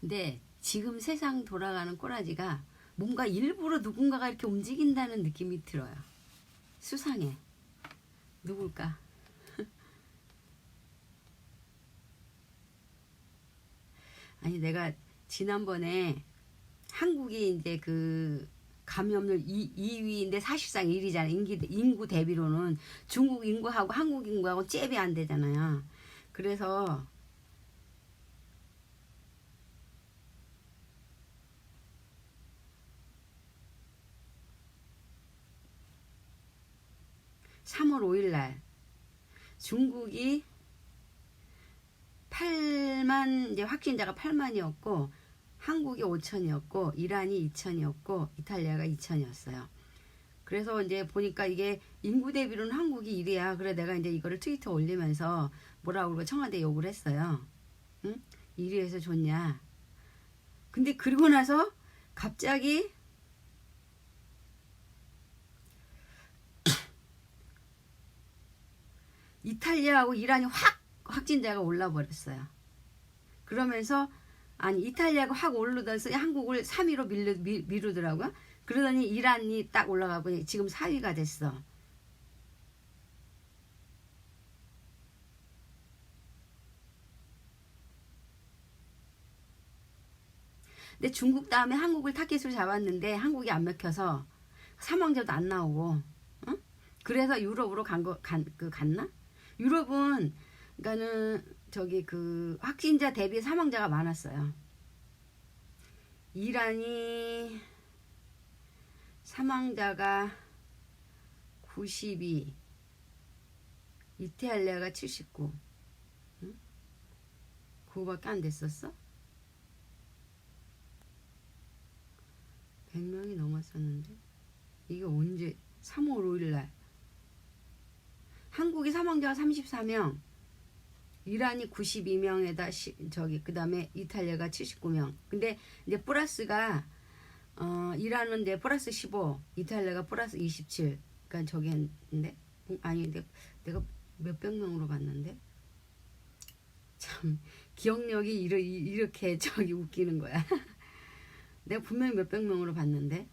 근데 지금 세상 돌아가는 꼬라지가 뭔가 일부러 누군가가 이렇게 움직인다는 느낌이 들어요. 수상해. 누굴까? 아니 내가 지난번에 한국이 이제 그 감염률 2, 2위인데 사실상 1위잖아. 인기, 인구 대비로는 중국 인구하고 한국 인구하고 잽이 안 되잖아요. 그래서 (3월 5일) 날 중국이 8만 이제 확진자가 8만이었고 한국이 5천이었고 이란이 2천이었고 이탈리아가 2천이었어요. 그래서 이제 보니까 이게 인구 대비로는 한국이 1위야. 그래 내가 이제 이거를 트위터 올리면서 뭐라고 그러고 청와대 욕을 했어요. 응? 1위에서 좋냐? 근데 그리고 나서 갑자기 이탈리아하고 이란이 확 확진자가 올라 버렸어요. 그러면서 아니 이탈리아가 확 오르면서 한국을 3위로 밀르, 미, 미루더라고요. 그러더니 이란이 딱 올라가고 지금 4위가 됐어. 근데 중국 다음에 한국을 타겟으로 잡았는데 한국이 안 먹혀서 사망자도 안 나오고, 응? 그래서 유럽으로 간 거, 간, 그, 갔나? 유럽은, 그니까는, 저기 그, 확진자 대비 사망자가 많았어요. 이란이 사망자가 92, 이탈리아가 79, 응? 그거밖에 안 됐었어? 100명이 넘었었는데 이게 언제 3월 5일 날 한국이 사망자가 34명 이란이 92명에다 시, 저기 그 다음에 이탈리아가 79명. 근데 이제 플러스가 어 이란은 이제 플러스 15 이탈리아가 플러스 27 그러니까 저기 했는데? 아니 근데 내가 몇백 명으로 봤는데? 참 기억력이 이러, 이렇게 저기 웃기는 거야. 내가 분명히 몇백 명으로 봤는데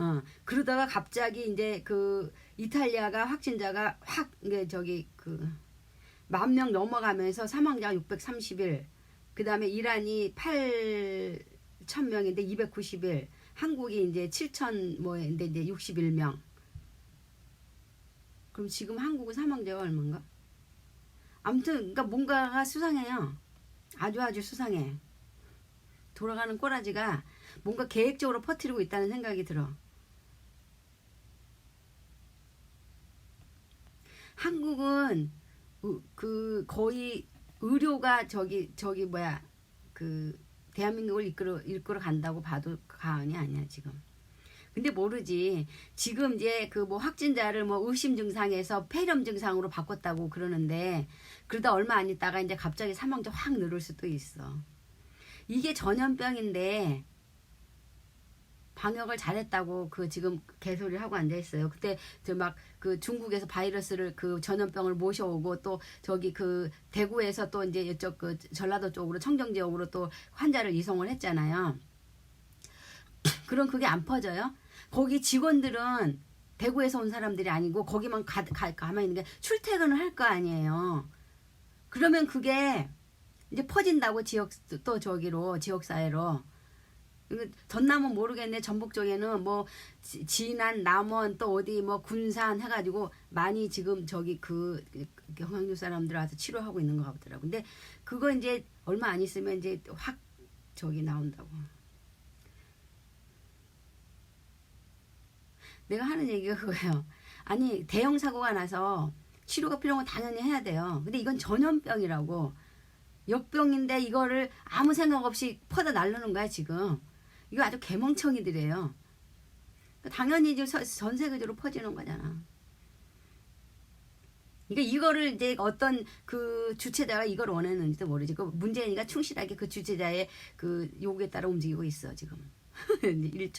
어 그러다가 갑자기 이제 그 이탈리아가 확진자가 확 이게 저기 그 만 명 넘어가면서 사망자가 631. 그 다음에 이란이 8천 명인데 291. 한국이 이제 7천 뭐인데 이제 61명. 그럼 지금 한국은 사망자가 얼마인가? 아무튼 그러니까 뭔가가 수상해요. 아주 아주 수상해. 돌아가는 꼬라지가 뭔가 계획적으로 퍼뜨리고 있다는 생각이 들어. 한국은 의- 그 거의 의료가 저기 저기 뭐야 그 대한민국을 이끌어 이끌어 간다고 봐도 과언이 아니야 지금. 근데 모르지. 지금 이제 그 뭐 확진자를 뭐 의심 증상에서 폐렴 증상으로 바꿨다고 그러는데 그러다 얼마 안 있다가 이제 갑자기 사망자 확 늘을 수도 있어. 이게 전염병인데 방역을 잘했다고 그 지금 개소리를 하고 앉아 있어요. 그때 저 막 그 중국에서 바이러스를 그 전염병을 모셔오고 또 저기 그 대구에서 또 이제 이쪽 그 전라도 쪽으로 청정 지역으로 또 환자를 이송을 했잖아요. 그럼 그게 안 퍼져요? 거기 직원들은 대구에서 온 사람들이 아니고 거기만 가, 가, 가만히 있는 게 출퇴근을 할 거 아니에요. 그러면 그게 이제 퍼진다고 지역 또 저기로 지역 사회로 전남은 모르겠네. 전북 쪽에는 뭐 지- 진안 남원 또 어디 뭐 군산 해가지고 많이 지금 저기 그 경상도 사람들 와서 치료하고 있는 거 같더라고. 근데 그거 이제 얼마 안 있으면 이제 확 저기 나온다고. 내가 하는 얘기가 그거예요. 아니 대형 사고가 나서 치료가 필요한 건 당연히 해야 돼요. 근데 이건 전염병이라고. 역병인데 이거를 아무 생각 없이 퍼다 날르는 거야 지금 이거 아주 개멍청이들이에요. 당연히 이제 서- 전 세계적으로 퍼지는 거잖아. 그러니까 이거를 이제 어떤 그 주체자가 이걸 원했는지도 모르지. 그 문재인이가 충실하게 그 주체자의 그 요구에 따라 움직이고 있어 지금. 일처.